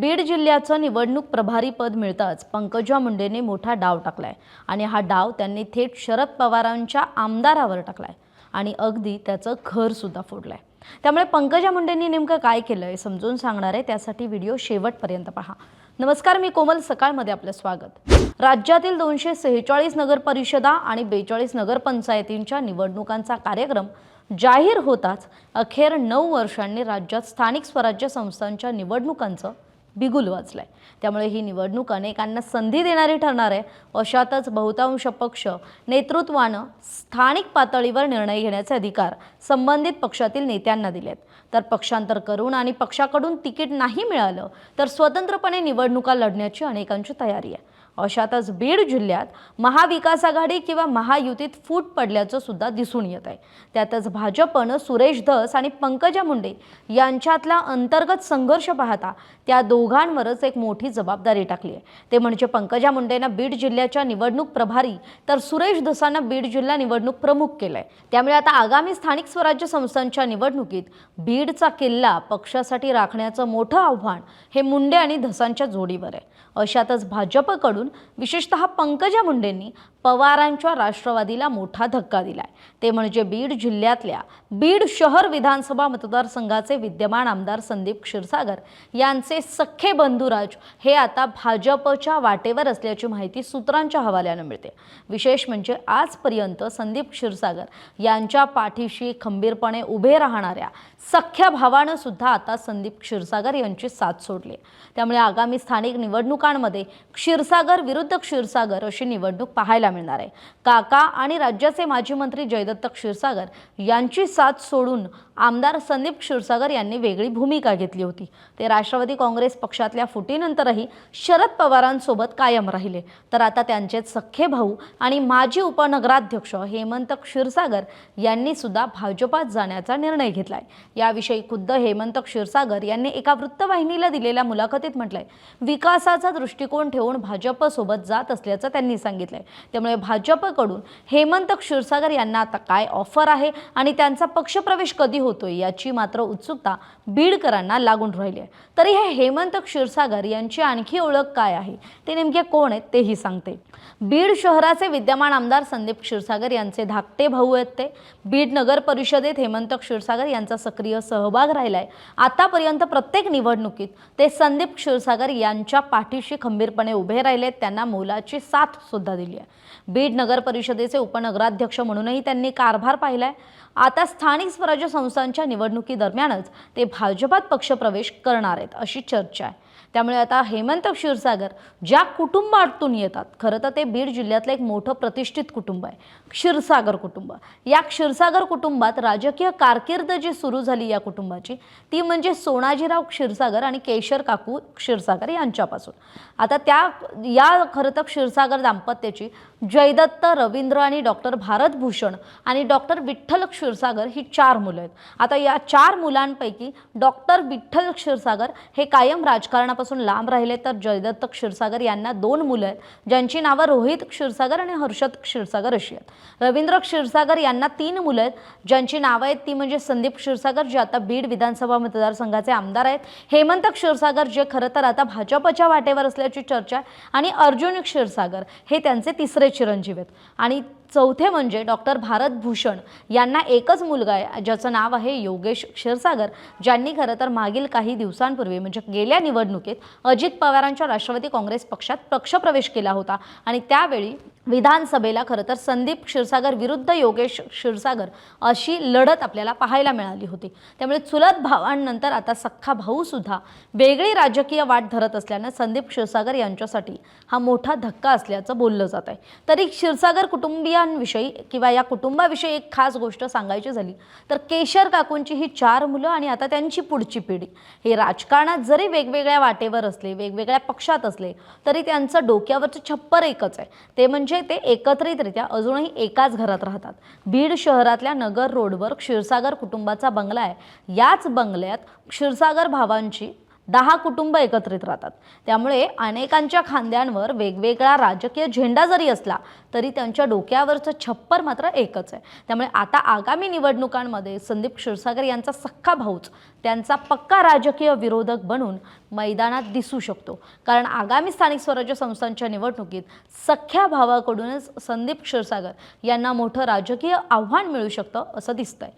बीड जिल्ह्याचं निवडणूक प्रभारी पद मिळताच पंकजा मुंडेने मोठा डाव टाकलाय. आणि हा डाव त्यांनी थेट शरद पवारांच्या आमदारावर टाकलाय. आणि अगदी त्याचं घर सुद्धा फोडलंय. त्यामुळे पंकजा मुंडेंनी नेमकं काय केलंय समजून सांगणार आहे. त्यासाठी व्हिडिओ शेवटपर्यंत पहा. नमस्कार मी कोमल सकाळमध्ये आपलं स्वागत. राज्यातील दोनशे सेहेचाळीस नगर परिषदा आणि बेचाळीस नगरपंचायतींच्या निवडणुकांचा कार्यक्रम जाहीर होताच अखेर नऊ वर्षांनी राज्यात स्थानिक स्वराज्य संस्थांच्या निवडणुकांचं बिगुल वाजलाय. त्यामुळे ही निवडणूक अनेकांना संधी देणारी ठरणार आहे. अशातच बहुतांश पक्ष नेतृत्वानं स्थानिक पातळीवर निर्णय घेण्याचे अधिकार संबंधित पक्षातील नेत्यांना दिलेत. तर पक्षांतर करून आणि पक्षाकडून तिकीट नाही मिळालं तर स्वतंत्रपणे निवडणुका लढण्याची अनेकांची तयारी आहे. अशातच बीड जिल्ह्यात महाविकास आघाडी किंवा महायुतीत फूट पडल्याचं सुद्धा दिसून येत आहे. त्यातच भाजपनं सुरेश धस आणि पंकजा मुंडे यांच्यातला अंतर्गत संघर्ष पाहता त्या दोघांवरच एक मोठी जबाबदारी टाकली आहे. ते म्हणजे पंकजा मुंडेंना बीड जिल्ह्याच्या निवडणूक प्रभारी तर सुरेश धसांना बीड जिल्हा निवडणूक प्रमुख केलंय. त्यामुळे आता आगामी स्थानिक स्वराज्य संस्थांच्या निवडणुकीत बीडचा किल्ला पक्षासाठी राखण्याचं मोठं आव्हान हे मुंडे आणि धसांच्या जोडीवर आहे. अशातच भाजपकडून काढून विशेषतः पंकजा मुंडेंनी पवारांच्या राष्ट्रवादीला मोठा धक्का दिलाय. ते म्हणजे बीड जिल्ह्यातल्या बीड शहर विधानसभा मतदारसंघाचे विद्यमान आमदार संदीप क्षीरसागर यांचे सख्खे बंधुराज हे आता भाजपच्या वाटेवर असल्याची माहिती सूत्रांच्या हवाल्यानं मिळते. विशेष म्हणजे आजपर्यंत संदीप क्षीरसागर यांच्या पाठीशी खंबीरपणे उभे राहणाऱ्या सख्ख्या भावानं सुद्धा आता संदीप क्षीरसागर यांची साथ सोडली त्यामुळे आगामी स्थानिक निवडणुकांमध्ये क्षीरसागर विरुद्ध क्षीरसागर अशी निवडणूक पाहायला मिळणार आहे. काका आणि राज्याचे माजी मंत्री जयदत्त क्षीरसागर यांची साथ सोडून आमदार संदीप क्षीरसागर यांनी वेगळी भूमिका घेतली होती. ते राष्ट्रवादी काँग्रेस पक्षातल्या फुटीनंतरही शरद पवारांसोबत कायम राहिले. तर आता त्यांचे सख्खे भाऊ आणि माजी उपनगराध्यक्ष हेमंत क्षीरसागर यांनी सुद्धा भाजपात जाण्याचा निर्णय घेतलाय. याविषयी खुद्द हेमंत क्षीरसागर यांनी एका वृत्तवाहिनीला दिलेल्या मुलाखतीत म्हटलंय विकासाचा दृष्टिकोन ठेवून भाजपसोबत जात असल्याचं त्यांनी सांगितलंय. त्यामुळे भाजपकडून हेमंत क्षीरसागर यांना आता काय ऑफर आहे आणि त्यांचा पक्षप्रवेश कधी होतोय याची मात्र उत्सुकता बीडकरांना लागून राहिली आहे तरी हे हेमंत क्षीरसागर यांची आणखी ओळख काय आहे? ते नेमके कोण आहेत तेही सांगते. बीड शहराचे विद्यमान आमदार संदीप क्षीरसागर यांचे धाकटे भाऊ आहेत ते. बीड नगर परिषदेत हेमंत क्षीरसागर यांचा सक्रिय सहभाग राहिलाय. आतापर्यंत प्रत्येक निवडणुकीत ते संदीप क्षीरसागर यांच्या पाठीशी खंबीरपणे उभे राहिले आहेत त्यांना मोलाची साथ सुद्धा दिली आहे. बीड नगर परिषदेचे उपनगराध्यक्ष म्हणूनही त्यांनी कारभार पाहिला आहे आता स्थानिक स्वराज्य संस्थांच्या निवडणुकीदरम्यानच ते भाजपात पक्षप्रवेश करणार आहेत अशी चर्चा आहे. त्यामुळे आता हेमंत क्षीरसागर ज्या कुटुंबातून येतात खरं तर ते बीड जिल्ह्यातलं एक मोठं प्रतिष्ठित कुटुंब आहे क्षीरसागर कुटुंब. या क्षीरसागर कुटुंबात राजकीय कारकीर्द जी सुरू झाली या कुटुंबाची ती म्हणजे सोनाजीराव क्षीरसागर आणि केशर काकू क्षीरसागर यांच्यापासून. आता त्या या खरं तर क्षीरसागर दाम्पत्याची जयदत्त रवींद्र आणि डॉक्टर भारत भूषण आणि डॉक्टर विठ्ठल क्षीरसागर ही चार मुलं आहेत. आता या चार मुलांपैकी डॉक्टर विठ्ठल क्षीरसागर हे कायम राजकारणापासून लांब राहिले तर जयदत्त क्षीरसागर यांना दोन मुलं आहेत ज्यांची नावं रोहित क्षीरसागर आणि हर्षद क्षीरसागर अशी आहेत. रवींद्र क्षीरसागर यांना तीन मुलं आहेत ज्यांची नावं आहेत ती म्हणजे संदीप क्षीरसागर जे आता बीड विधानसभा मतदारसंघाचे आमदार आहेत हेमंत क्षीरसागर जे खरं तर आता भाजपच्या वाटेवर असल्याची चर्चा आहे आणि अर्जुन क्षीरसागर हे त्यांचे तिसरे चिरंजीव आहेत. आणि चौथे म्हणजे डॉक्टर भारत भूषण यांना एकच मुलगा आहे ज्याचं नाव आहे योगेश क्षीरसागर ज्यांनी खरं तर मागील काही दिवसांपूर्वी म्हणजे गेल्या निवडणुकीत अजित पवारांच्या राष्ट्रवादी काँग्रेस पक्षात पक्षप्रवेश केला होता. आणि त्यावेळी विधानसभेला खरं तर संदीप क्षीरसागर विरुद्ध योगेश क्षीरसागर अशी लढत आपल्याला पाहायला मिळाली होती. त्यामुळे चुलत भावांनंतर आता सख्खा भाऊसुद्धा वेगळी राजकीय वाट धरत असल्यानं संदीप क्षीरसागर यांच्यासाठी हा मोठा धक्का असल्याचं बोललं जात आहे. तरी क्षीरसागर कुटुंबियांविषयी किंवा या कुटुंबाविषयी एक खास गोष्ट सांगायची झाली तर केशर काकूंची ही चार मुलं आणि आता त्यांची पुढची पिढी. हे राजकारणात जरी वेगवेगळ्या वाटेवर असले वेगवेगळ्या पक्षात असले तरी त्यांचं डोक्यावरचं छप्पर एकच आहे. ते म्हणजे म्हणजे ते एकत्रितरित्या अजूनही एकाच घरात राहतात. बीड शहरातल्या नगर रोडवर क्षीरसागर कुटुंबाचा बंगला आहे. याच बंगल्यात क्षीरसागर भावांची दहा कुटुंब एकत्रित राहतात. त्यामुळे अनेकांच्या खांद्यांवर वेगवेगळा राजकीय झेंडा जरी असला तरी त्यांच्या डोक्यावरचं छप्पर मात्र एकच आहे. त्यामुळे आता आगामी निवडणुकांमध्ये संदीप क्षीरसागर यांचा सख्खा भाऊच त्यांचा पक्का राजकीय विरोधक बनून मैदानात दिसू शकतो. कारण आगामी स्थानिक स्वराज्य संस्थांच्या निवडणुकीत सख्ख्या भावाकडूनच संदीप क्षीरसागर यांना मोठं राजकीय आव्हान मिळू शकतं असं दिसतंय.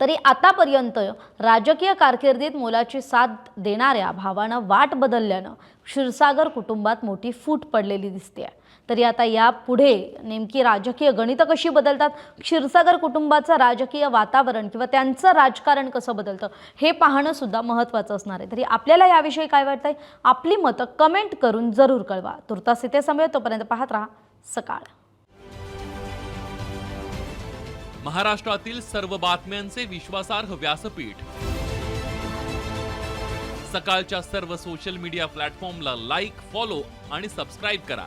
तरी आतापर्यंत राजकीय कारकिर्दीत मोलाची साथ देणाऱ्या भावानं वाट बदलल्यानं क्षीरसागर कुटुंबात मोठी फूट पडलेली दिसते आहे तरी आता यापुढे नेमकी राजकीय गणितं कशी बदलतात क्षीरसागर कुटुंबाचं राजकीय वातावरण किंवा त्यांचं राजकारण कसं बदलतं हे पाहणं सुद्धा महत्त्वाचं असणार आहे. तरी आपल्याला याविषयी काय वाटतंय? आपली मतं कमेंट करून जरूर कळवा. तुर्तास इथे समय तोपर्यंत पाहत राहा सकाळ. महाराष्ट्रातील सर्व बातम्यांचे विश्वासार्ह व्यासपीठ. सकाळच्या सर्व सोशल मीडिया प्लॅटफॉर्मला लाईक फॉलो आणि सबस्क्राईब करा.